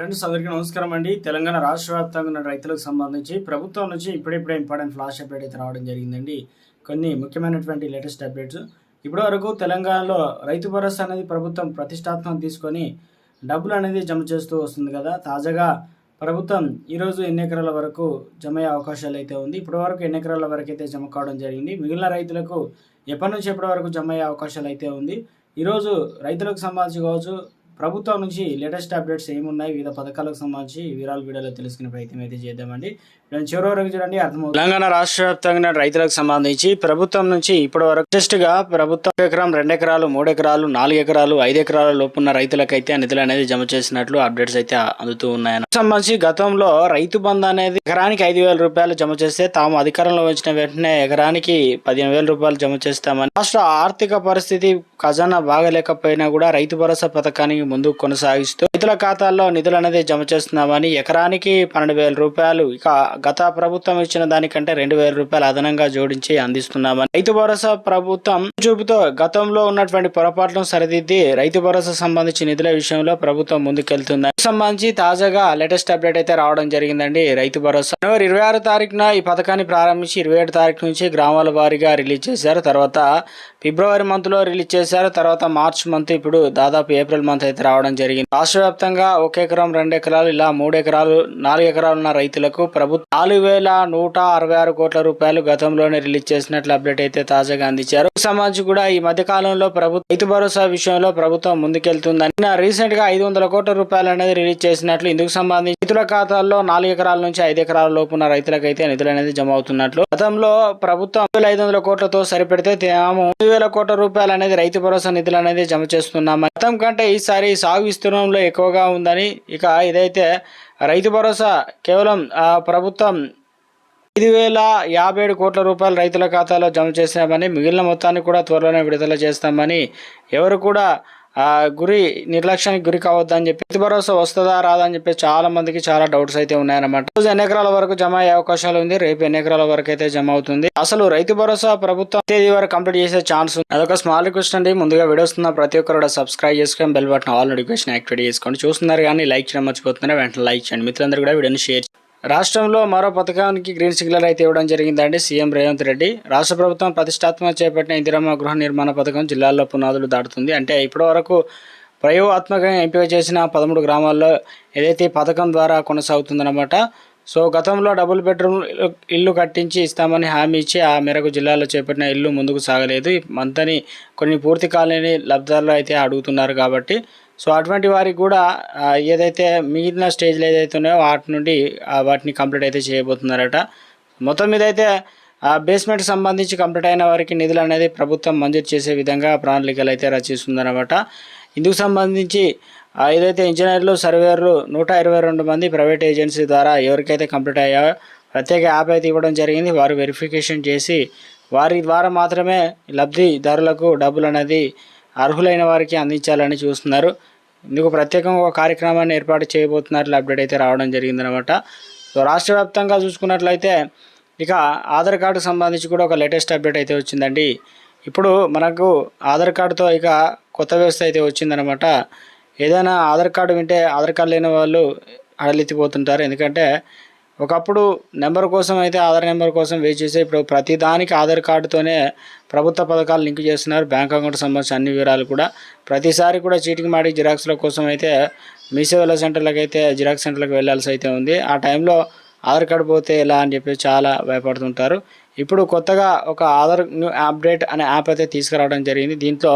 Friends అందరికీ నమస్కారం అండి. తెలంగాణ రాష్ట్ర వ్యాప్తంగా ఉన్న రైతులకు సంబంధించి ప్రభుత్వం నుంచి ఇప్పుడిప్పుడే ఇంపార్టెంట్ ఫ్లాష్ అప్డేట్ అయితే రావడం జరిగిందండి. కొన్ని ముఖ్యమైనటువంటి లేటెస్ట్ అప్డేట్స్ ఇప్పటి వరకు తెలంగాణలో రైతు భరోసా అనేది ప్రభుత్వం ప్రతిష్టాత్మకం తీసుకొని డబ్బులు అనేది జమ చేస్తూ వస్తుంది కదా. తాజాగా ప్రభుత్వం ఈరోజు ఎన్ని ఎకరాల వరకు జమ అయ్యే అవకాశాలు అయితే ఉంది. ఇప్పటి వరకు ఎన్ని ఎకరాల వరకు అయితే జమ కావడం జరిగింది. మిగిలిన రైతులకు ఎప్పటి నుంచి ఎప్పటి వరకు జమ అయ్యే అవకాశాలు అయితే ఉంది. ఈరోజు రైతులకు సంబంధించి కావచ్చు ప్రభుత్వం నుంచి లేటెస్ట్ అప్డేట్స్ ఏమున్నాయి? వివిధ పథకాలకు సంబంధించి వివరాలు వీడియోలో తెలుసుకునే ప్రయత్నం అయితే చేద్దామండి. చివరి వరకు చూడండి అర్థమవుతుంది. తెలంగాణ రాష్ట్ర వ్యాప్తంగా రైతులకు సంబంధించి ప్రభుత్వం నుంచి ఇప్పటి వరకు జస్ట్గా ప్రభుత్వం ఎకరం రెండు ఎకరాలు మూడు ఎకరాలు నాలుగు ఎకరాలు ఐదు ఎకరాల లోపున్న రైతులకైతే నిధులు అనేది జమ చేసినట్లు అప్డేట్స్ అయితే అందుతూ ఉన్నాయి సంబంధించి గతంలో రైతు బంధు అనేది ఎకరానికి ఐదు వేల రూపాయలు జమ చేస్తే తాము అధికారంలో వచ్చిన వెంటనే ఎకరానికి పదిహేను వేల రూపాయలు జమ చేస్తామని. రాష్ట్ర ఆర్థిక పరిస్థితి ఖజానా బాగలేకపోయినా కూడా రైతు భరోసా పథకానికి ముందుకు కొనసాగిస్తూ రైతుల ఖాతాల్లో నిధులు అనేది జమ చేస్తున్నామని ఎకరానికి పన్నెండు వేల రూపాయలు ఇక గత ప్రభుత్వం ఇచ్చిన దానికంటే రెండు వేల రూపాయలు అదనంగా జోడించి అందిస్తున్నామని రైతు భరోసా ప్రభుత్వం చూపుతో గతంలో ఉన్నటువంటి పొరపాట్లను సరిదిద్ది రైతు భరోసా సంబంధించి నిధుల విషయంలో ప్రభుత్వం ముందుకెళ్తుంది సంబంధించి తాజాగా లేటెస్ట్ అప్డేట్ అయితే రావడం జరిగిందండి. రైతు భరోసా జనవరి ఇరవై ఆరు తారీఖున ఈ పథకాన్ని ప్రారంభించి ఇరవై ఏడు తారీఖు నుంచి గ్రామాల వారీగా రిలీజ్ చేశారు. తర్వాత ఫిబ్రవరి మంత్లో రిలీజ్ చేశారు. తర్వాత మార్చ్ మంత్ ఇప్పుడు దాదాపు ఏప్రిల్ మంత్ అయితే రావడం జరిగింది. రాష్ట్ర వ్యాప్తంగా ఒక ఎకరం రెండు ఎకరాలు ఇలా మూడు ఎకరాలు నాలుగు ఎకరాలు ఉన్న రైతులకు ప్రభుత్వం నాలుగు వేల నూట అరవై ఆరు కోట్ల రూపాయలు గతంలోనే రిలీజ్ చేసినట్లు అప్డేట్ అయితే తాజాగా అందించారు. సంబంధించి కూడా ఈ మధ్య కాలంలో ప్రభుత్వం రైతు భరోసా విషయంలో ప్రభుత్వం ముందుకెళ్తుందని రీసెంట్గా ఐదు వందల కోట్ల రూపాయలు అనేది రిలీజ్ చేసినట్లు ఇందుకు సంబంధించి రైతుల ఖాతాల్లో నాలుగు ఎకరాల నుంచి ఐదు ఎకరాల లోపు ఉన్న రైతులకైతే నిధులు అనేది జమ అవుతున్నట్లు. గతంలో ప్రభుత్వం ఐదు వందల కోట్లతో సరిపెడితే తాము ఎనిమిది వేల కోట్ల రూపాయలు అనేది రైతు భరోసా నిధులు అనేది జమ చేస్తున్నామని గతం కంటే ఈసారి సాగు విస్తీర్ణంలో ఎక్కువగా ఉందని ఇక ఇదైతే రైతు భరోసా కేవలం ప్రభుత్వం ఐదు వేల యాభై ఏడు కోట్ల రూపాయలు రైతుల ఖాతాలో జమ చేశామని మిగిలిన మొత్తాన్ని కూడా త్వరలోనే విడుదల చేస్తామని ఎవరు కూడా గురి నిర్లక్ష్యానికి గురి కావద్దని చెప్పి రైతు భరోసా వస్తుందా రాదా అని చెప్పి చాలా మందికి చాలా డౌట్స్ అయితే ఉన్నాయన్నమాట. రోజు ఎన్ని ఎకరాల వరకు జమ అయ్యే అవకాశాలు ఉంది? రేపు ఎన్ని ఎకరాల వరకు అయితే జమ అవుతుంది? అసలు రైతు భరోసా ప్రభుత్వం తేదీ వరకు కంప్లీట్ చేసే ఛాన్స్ ఉంది? అదొక స్మాల్ రిక్వెస్ట్ అండి. ముందుగా వీడియోస్ ఉన్న ప్రతి ఒక్కరు సబ్స్క్రైబ్ చేసుకొని bell button all notification activate చేసుకోండి. చూస్తున్నారు కానీ లైక్ చేయడం మర్చిపోతున్నారు? వెంటనే లైక్ చేయండి. మిత్రులందరూ కూడా వీడియోని షేర్ రాష్ట్రంలో మరో పథకానికి గ్రీన్ సిగ్నల్ అయితే ఇవ్వడం జరిగిందండి సీఎం రేవంత్ రెడ్డి. రాష్ట్ర ప్రభుత్వం ప్రతిష్టాత్మక చేపట్టిన ఇందిరమ్మ గృహ నిర్మాణ పథకం జిల్లాల్లో పునాదులు దాటుతుంది. అంటే ఇప్పటి వరకు ప్రయోగాత్మకంగా ఎంపిక చేసిన పదమూడు గ్రామాల్లో ఏదైతే పథకం ద్వారా కొనసాగుతుందన్నమాట. సో గతంలో డబుల్ బెడ్రూమ్ ఇల్లు కట్టించి ఇస్తామని హామీ ఇచ్చి ఆ మేరకు జిల్లాలో చేపట్టిన ఇల్లు ముందుకు సాగలేదు. మంతని కొన్ని పూర్తి కాలేని లబ్ధాలు అయితే అడుగుతున్నారు కాబట్టి సో అటువంటి వారికి కూడా ఏదైతే మిగిలిన స్టేజ్లు ఏదైతే ఉన్నాయో వాటి నుండి వాటిని కంప్లీట్ అయితే చేయబోతున్నారట. మొత్తం మీద అయితే ఆ బేస్మెంట్ సంబంధించి కంప్లీట్ అయిన వారికి నిధులు అనేది ప్రభుత్వం మంజూరు చేసే విధంగా ప్రణాళికలు అయితే రచిస్తుందన్నమాట ఇందుకు సంబంధించి ఏదైతే ఇంజనీర్లు సర్వేయర్లు నూట ఇరవై రెండు మంది ప్రైవేట్ ఏజెన్సీ ద్వారా ఎవరికైతే కంప్లీట్ అయ్యాయో ప్రత్యేక యాప్ అయితే ఇవ్వడం జరిగింది. వారు వెరిఫికేషన్ చేసి వారి ద్వారా మాత్రమే లబ్ధిదారులకు డబ్బులు అనేది అర్హులైన వారికి అందించాలని చూస్తున్నారు. ఇందుకు ప్రత్యేకంగా ఒక కార్యక్రమాన్ని ఏర్పాటు చేయబోతున్నట్లు అప్డేట్ అయితే రావడం జరిగిందనమాట సో రాష్ట్ర వ్యాప్తంగా చూసుకున్నట్లయితే ఇక ఆధార్ కార్డుకు సంబంధించి కూడా ఒక లేటెస్ట్ అప్డేట్ అయితే వచ్చిందండి. ఇప్పుడు మనకు ఆధార్ కార్డుతో ఇక కొత్త వ్యవస్థ అయితే వచ్చిందనమాట ఏదైనా ఆధార్ కార్డు వింటే ఆధార్ కార్డు లేని వాళ్ళు అడలెత్తిపోతుంటారు. ఎందుకంటే ఒకప్పుడు నెంబర్ కోసం అయితే ఆధార్ నెంబర్ కోసం వెయిట్ చేసే ఇప్పుడు ప్రతి దానికి ఆధార్ కార్డుతోనే ప్రభుత్వ పథకాలు లింక్ చేస్తున్నారు. బ్యాంక్ అకౌంట్ సంబంధించిన అన్ని వివరాలు కూడా. ప్రతిసారి కూడా చీటింగ్ మాడి జిరాక్స్ల కోసం అయితే మీ సేవల సెంటర్లకు అయితే జిరాక్స్ సెంటర్లకు వెళ్ళాల్సి అయితే ఉంది. ఆ టైంలో ఆధార్ కార్డు పోతే ఎలా అని చెప్పి చాలా భయపడుతుంటారు. ఇప్పుడు కొత్తగా ఒక ఆధార్ న్యూ అప్డేట్ అనే యాప్ అయితే తీసుకురావడం జరిగింది. దీంట్లో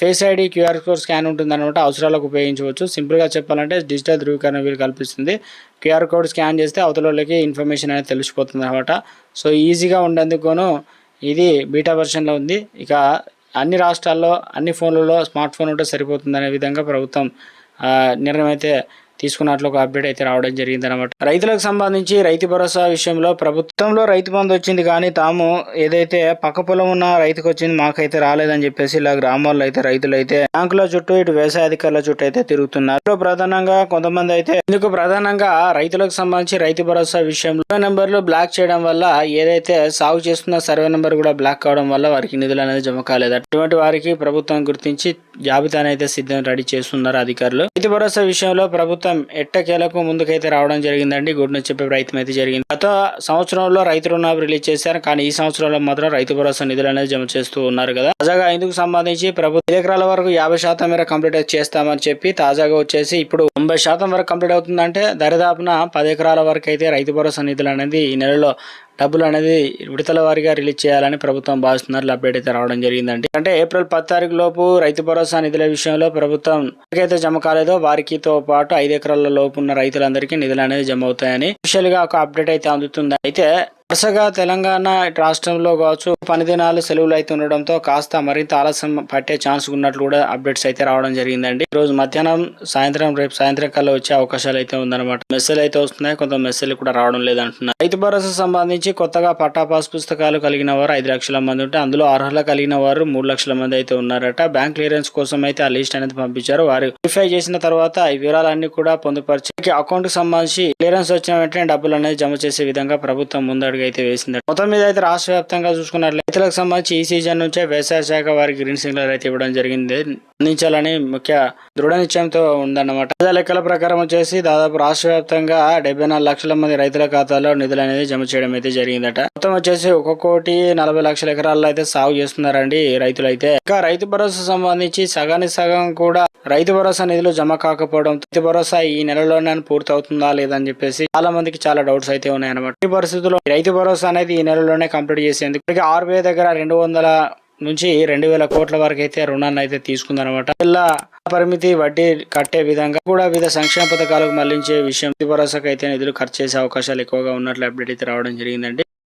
face ID Q R code scan ఉంటుందన్నమాట అవసరాలకు ఉపయోగించవచ్చు. సింపుల్గా చెప్పాలంటే డిజిటల్ ధృవీకరణ వీలు కల్పిస్తుంది. క్యూఆర్ కోడ్ స్కాన్ చేస్తే అవతలకి ఇన్ఫర్మేషన్ అనేది తెలిసిపోతుంది అనమాట సో ఈజీగా ఉండేందుకును ఇది బీటా వెర్షన్లో ఉంది. ఇక అన్ని రాష్ట్రాల్లో అన్ని ఫోన్లలో స్మార్ట్ ఫోన్ ఉంటే సరిపోతుంది అనే విధంగా ప్రభుత్వం నిర్ణయం అయితే తీసుకున్నట్లు ఒక అప్డేట్ అయితే రావడం జరిగింది అనమాట రైతులకు సంబంధించి రైతు భరోసా విషయంలో ప్రభుత్వంలో రైతు బంధు వచ్చింది కానీ తాము ఏదైతే పక్క పొలం ఉన్న రైతుకు వచ్చింది మాకైతే రాలేదని చెప్పేసి ఇలా గ్రామాల్లో అయితే రైతులు అయితే బ్యాంకుల చుట్టూ ఇటు వ్యవసాయ అధికారుల చుట్టూ అయితే తిరుగుతున్నారు. ప్రధానంగా కొంతమంది అయితే ఇందుకు ప్రధానంగా రైతులకు సంబంధించి రైతు భరోసా విషయంలో నెంబర్లు బ్లాక్ చేయడం వల్ల ఏదైతే సాగు చేస్తున్న సర్వే నెంబర్ కూడా బ్లాక్ కావడం వల్ల వారికి నిధులు అనేది జమ కాలేదు అటువంటి వారికి ప్రభుత్వం గుర్తించి జాబితాను అయితే సిద్ధం రెడీ చేస్తున్నారు అధికారులు. రైతు భరోసా విషయంలో ప్రభుత్వం మొత్తం ఎట్టకేలకు ముందుకైతే రావడం జరిగిందండి. గుడ్ న్యూస్ చెప్పే ప్రయత్నం అయితే జరిగింది. గత సంవత్సరంలో రైతు రుణాలు రిలీజ్ చేశారు. కానీ ఈ సంవత్సరంలో మాత్రం రైతు భరోసా నిధులు అనేది జమ చేస్తూ ఉన్నారు కదా. తాజాగా ఇందుకు సంబంధించి ప్రభుత్వ ఎకరాల వరకు యాభై శాతం మేర కంప్లీట్ చేస్తామని చెప్పి తాజాగా వచ్చేసి ఇప్పుడు తొంభై శాతం వరకు కంప్లీట్ అవుతుందంటే దరిదాపున పది ఎకరాల వరకు అయితే రైతు భరోసా నిధులు అనేది ఈ నెలలో డబ్బులు అనేది విడతల వారిగా రిలీజ్ చేయాలని ప్రభుత్వం భావిస్తున్నారు. అప్డేట్ అయితే రావడం జరిగిందండి. అంటే ఏప్రిల్ పది తారీఖు లోపు రైతు భరోసా నిధుల విషయంలో ప్రభుత్వం ఎవరికైతే జమ కాలేదో వారికితో పాటు ఐదు ఎకరాల లోపు ఉన్న రైతులందరికీ నిధులు అనేది జమ అవుతాయని అఫీషియల్గా ఒక అప్డేట్ అయితే అందుతుంది. అయితే వరుసగా తెలంగాణ రాష్ట్రంలో కావచ్చు పనిదినాలు సెలవులు అయితే ఉండడంతో కాస్త మరింత ఆలస్యం పట్టే ఛాన్స్ ఉన్నట్లు కూడా అప్డేట్స్ అయితే రావడం జరిగిందండి. ఈ రోజు మధ్యాహ్నం సాయంత్రం రేపు సాయంత్రం కల్లా వచ్చే అవకాశాలు అయితే ఉందన్నమాట. మెసేజ్ అయితే వస్తున్నాయి కొంత మెసేజ్ కూడా రావడం లేదంటున్నారు. రైతు భరోసా సంబంధించి కొత్తగా పట్టా పాస్ పుస్తకాలు కలిగిన వారు ఐదు లక్షల మంది ఉంటే అందులో అర్హులు కలిగిన వారు మూడు లక్షల మంది అయితే ఉన్నారట. బ్యాంక్ క్లియరెన్స్ కోసం అయితే ఆ లిస్ట్ అనేది పంపించారు. వారు వెరిఫై చేసిన తర్వాత ఈ వివరాలన్నీ కూడా పొందుపరిచి అకౌంట్కి సంబంధించి క్లియరెన్స్ వచ్చిన వెంటనే డబ్బులు అనేది జమ చేసే విధంగా ప్రభుత్వం ముందడుగు అయితే వేసింది మొత్తం మీద అయితే రాష్ట్ర వ్యాప్తంగా చూసుకున్నట్లయితే రైతులకు సంబంధించి ఈ సీజన్ నుంచే వ్యవసాయ శాఖ వారికి గ్రీన్ సిగ్నల్ అయితే ఇవ్వడం జరిగింది. అందించాలని ముఖ్య దృఢ నిశ్చయంతో ఉందన్నమాట. తాజా లెక్కల ప్రకారం వచ్చేసి దాదాపు రాష్ట్ర వ్యాప్తంగా డెబ్బై నాలుగు లక్షల మంది రైతుల ఖాతాలో నిధులు అనేది జమ చేయడం అయితే జరిగిందట. మొత్తం వచ్చేసి ఒక కోటి నలభై లక్షల ఎకరాల్లో అయితే సాగు చేస్తున్నారండి రైతులు అయితే ఇంకా రైతు భరోసా సంబంధించి సగానికి సగం కూడా రైతు భరోసా నిధులు జమ కాకపోవడం రైతు భరోసా ఈ నెలలోనే పూర్తి అవుతుందా లేదని చెప్పేసి చాలా మందికి చాలా డౌట్స్ అయితే ఉన్నాయన్నమాట. ఈ పరిస్థితుల్లో రైతు రైతు భరోసా అనేది ఈ నెలలోనే కంప్లీట్ చేసేందుకు ఇప్పటికే ఆర్బీఐ దగ్గర రెండు వందల నుంచి రెండు వేల కోట్ల వరకు అయితే రుణాన్ని అయితే తీసుకుందనమాట ఇలా పరిమితి వడ్డీ కట్టే విధంగా కూడా వివిధ సంక్షేమ పథకాలకు మళ్ళించే విషయం రైతు భరోసాకు అయితే నిధులు ఖర్చు చేసే అవకాశాలు ఎక్కువగా ఉన్నట్లు అప్డేట్ అయితే రావడం జరిగిందండి.